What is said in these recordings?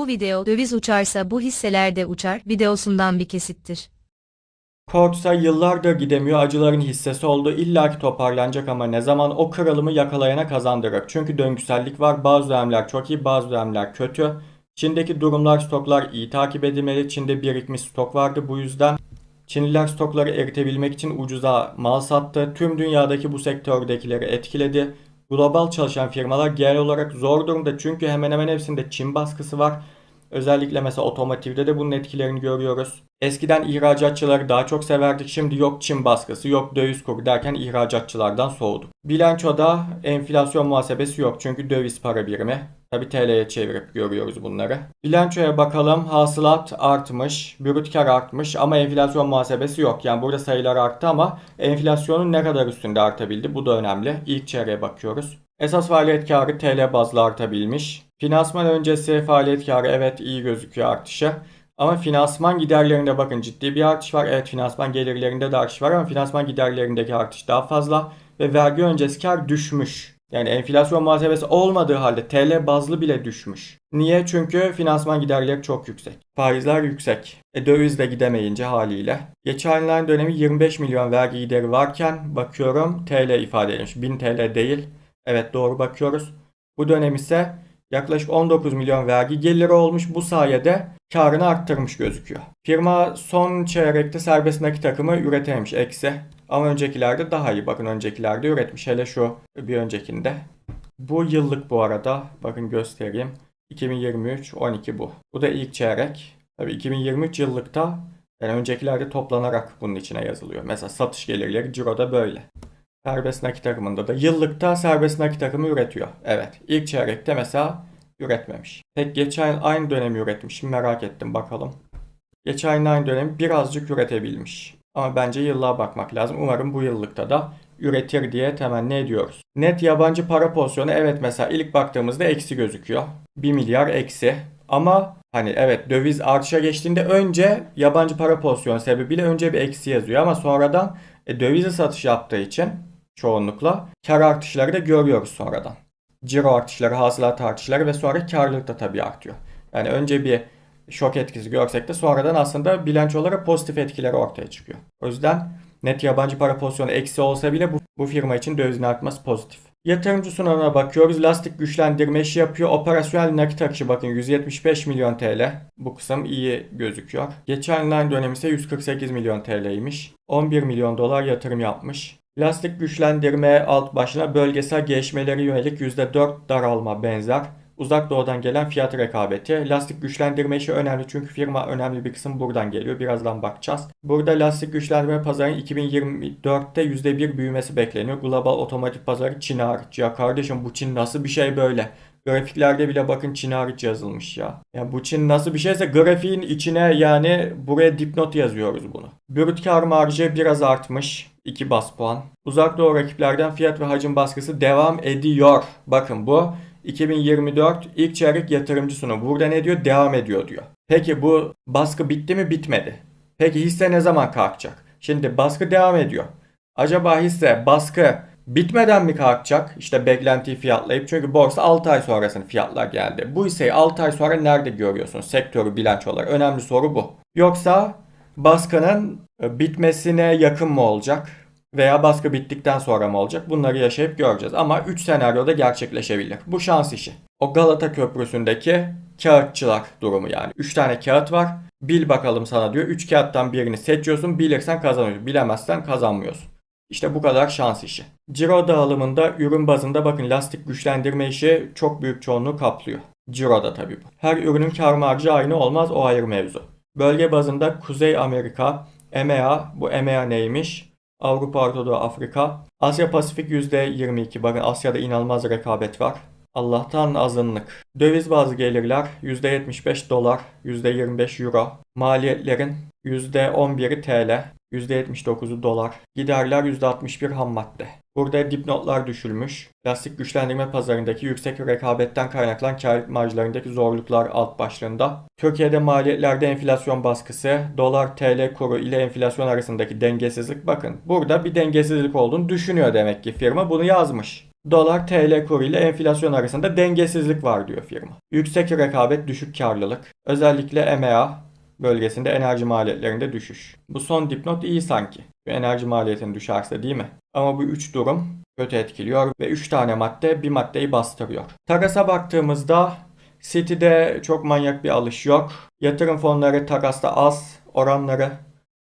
Bu video döviz uçarsa bu hisseler de uçar videosundan bir kesittir. Korksa yıllardır gidemiyor acıların hissesi oldu. İlla toparlanacak ama ne zaman o kırılımı yakalayana kazandırır. Çünkü döngüsellik var. Bazı dönemler çok iyi bazı dönemler kötü. Çin'deki durumlar stoklar iyi takip edilmeli. Çin'de birikmiş stok vardı bu yüzden. Çinliler stokları eritebilmek için ucuza mal sattı. Tüm dünyadaki bu sektördekileri etkiledi. Global çalışan firmalar genel olarak zor durumda çünkü hemen hemen hepsinde Çin baskısı var. Özellikle mesela otomotivde de bunun etkilerini görüyoruz. Eskiden ihracatçıları daha çok severdik. Şimdi yok Çin baskısı, yok döviz kuru derken ihracatçılardan soğuduk. Bilançoda enflasyon muhasebesi yok çünkü döviz para birimi. Tabi TL'ye çevirip görüyoruz bunları. Bilançoya bakalım. Hasılat artmış, brüt kar artmış ama enflasyon muhasebesi yok. Yani burada sayılar arttı ama enflasyonun ne kadar üstünde artabildi bu da önemli. İlk çeyreğe bakıyoruz. Esas faaliyet karı TL bazlı artabilmiş. Finansman öncesi faaliyet karı evet iyi gözüküyor artışı. Ama finansman giderlerinde bakın ciddi bir artış var. Evet finansman gelirlerinde de artış var ama finansman giderlerindeki artış daha fazla. Ve vergi öncesi kar düşmüş. Yani enflasyon muhasebesi olmadığı halde TL bazlı bile düşmüş. Niye? Çünkü finansman giderleri çok yüksek. Faizler yüksek. E döviz de gidemeyince haliyle. Geçen yılların dönemi 25 milyon vergi gideri varken bakıyorum TL ifade edilmiş. 1000 TL değil. Evet doğru bakıyoruz. Bu dönem ise yaklaşık 19 milyon vergi geliri olmuş. Bu sayede karını arttırmış gözüküyor. Firma son çeyrekte serbest nakit akımı üretememiş eksi. Ama öncekilerde daha iyi. Bakın öncekilerde üretmiş. Hele şu bir öncekinde. Bu yıllık bu arada. Bakın göstereyim. 2023 12 bu. Bu da ilk çeyrek. Tabii 2023 yıllıkta yani öncekilerde toplanarak bunun içine yazılıyor. Mesela satış gelirleri ciroda böyle. Serbest nakit akımında da yıllıkta serbest nakit akımı üretiyor. Evet. İlk çeyrekte mesela üretmemiş. Pek geçen yıl aynı dönemi üretmiş. mi? Merak ettim bakalım. Geçen yıl aynı dönemi birazcık üretebilmiş. Ama bence yıllığa bakmak lazım. Umarım bu yıllıkta da üretir diye temenni ediyoruz. Net yabancı para pozisyonu evet mesela ilk baktığımızda eksi gözüküyor. 1 milyar eksi. Ama hani evet döviz artışa geçtiğinde önce yabancı para pozisyonu sebebiyle önce bir eksi yazıyor ama sonradan e, dövize satış yaptığı için çoğunlukla kar artışları da görüyoruz sonradan. Ciro artışları, hasılat artışları ve sonra karlılık da tabii artıyor. Yani önce bir şok etkisi görsek de sonradan aslında bilançolara pozitif etkileri ortaya çıkıyor. O yüzden net yabancı para pozisyonu eksi olsa bile bu, bu firma için dövizin artması pozitif. Yatırımcı sunumuna bakıyoruz. Lastik güçlendirme işi yapıyor. Operasyonel nakit akışı bakın 175 milyon TL. Bu kısım iyi gözüküyor. Geçen yılın dönemi ise 148 milyon TL'ymiş. 11 milyon dolar yatırım yapmış. Lastik güçlendirme alt başına bölgesel gelişmeleri yönelik %4 daralma benzer. Uzak doğudan gelen fiyat rekabeti. Lastik güçlendirme işi önemli çünkü firma önemli bir kısım buradan geliyor. Birazdan bakacağız. Burada lastik güçlendirme pazarının 2024'te %1 büyümesi bekleniyor. Global otomotiv pazarı Çin hariç. Ya kardeşim bu Çin nasıl bir şey böyle? Grafiklerde bile bakın Çin hariç yazılmış ya. Ya bu Çin nasıl bir şeyse grafiğin içine yani buraya dipnot yazıyoruz bunu. Brüt kar marjı biraz artmış. 2 bas puan. Uzak doğu rakiplerden fiyat ve hacim baskısı devam ediyor. Bakın bu 2024 ilk çeyrek yatırımcı sunumu. Burada ne diyor? Devam ediyor diyor. Peki bu baskı bitti mi? Bitmedi. Peki hisse ne zaman kalkacak? Şimdi baskı devam ediyor. Acaba hisse baskı bitmeden mi kalkacak? İşte beklentiyi fiyatlayıp çünkü borsa 6 ay sonrasını fiyatlar geldi. Bu hisseyi 6 ay sonra nerede görüyorsun? Sektörü bilançolar. Önemli soru bu. Yoksa baskının e, bitmesine yakın mı olacak? Veya baskı bittikten sonra mı olacak? Bunları yaşayıp göreceğiz. Ama 3 senaryoda gerçekleşebilir. Bu şans işi. O Galata Köprüsü'ndeki kağıtçılar durumu yani. 3 tane kağıt var. Bil bakalım sana diyor. 3 kağıttan birini seçiyorsun. Bilirsen kazanıyorsun. Bilemezsen kazanmıyorsun. İşte bu kadar şans işi. Ciro dağılımında ürün bazında bakın lastik güçlendirme işi çok büyük çoğunluğu kaplıyor. Ciro'da tabii bu. Her ürünün kar marjı aynı olmaz o ayrı mevzu. Bölge bazında Kuzey Amerika, EMEA, bu EMEA neymiş? Avrupa, Orta Afrika. Asya Pasifik %22. Bakın Asya'da inanılmaz rekabet var. Allah'tan azınlık. Döviz bazı gelirler %75 dolar, %25 euro. Maliyetlerin %11'i TL, %79'u dolar. Giderler %61 ham madde. Burada dipnotlar düşülmüş. Lastik güçlendirme pazarındaki yüksek rekabetten kaynaklanan kar marjlarındaki zorluklar alt başlığında. Türkiye'de maliyetlerde enflasyon baskısı, dolar TL kuru ile enflasyon arasındaki dengesizlik bakın. Burada bir dengesizlik olduğunu düşünüyor demek ki firma bunu yazmış. Dolar TL kuru ile enflasyon arasında dengesizlik var diyor firma. Yüksek rekabet, düşük karlılık. Özellikle EMEA bölgesinde enerji maliyetlerinde düşüş. Bu son dipnot iyi sanki. Enerji maliyetin düşerse değil mi? Ama bu üç durum kötü etkiliyor ve 3 tane madde bir maddeyi bastırıyor. Takasa baktığımızda City'de çok manyak bir alış yok. Yatırım fonları takasta az oranları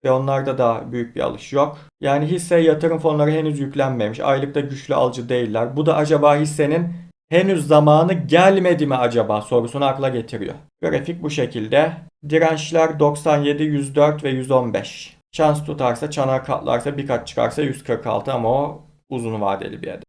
ve onlarda da büyük bir alış yok. Yani hisse yatırım fonları henüz yüklenmemiş. Aylıkta güçlü alıcı değiller. Bu da acaba hissenin henüz zamanı gelmedi mi acaba sorusunu akla getiriyor. Grafik bu şekilde. Dirençler 97, 104 ve 115. Şans tutarsa, çanak katlarsa birkaç çıkarsa 146 ama o uzun vadeli bir hedef.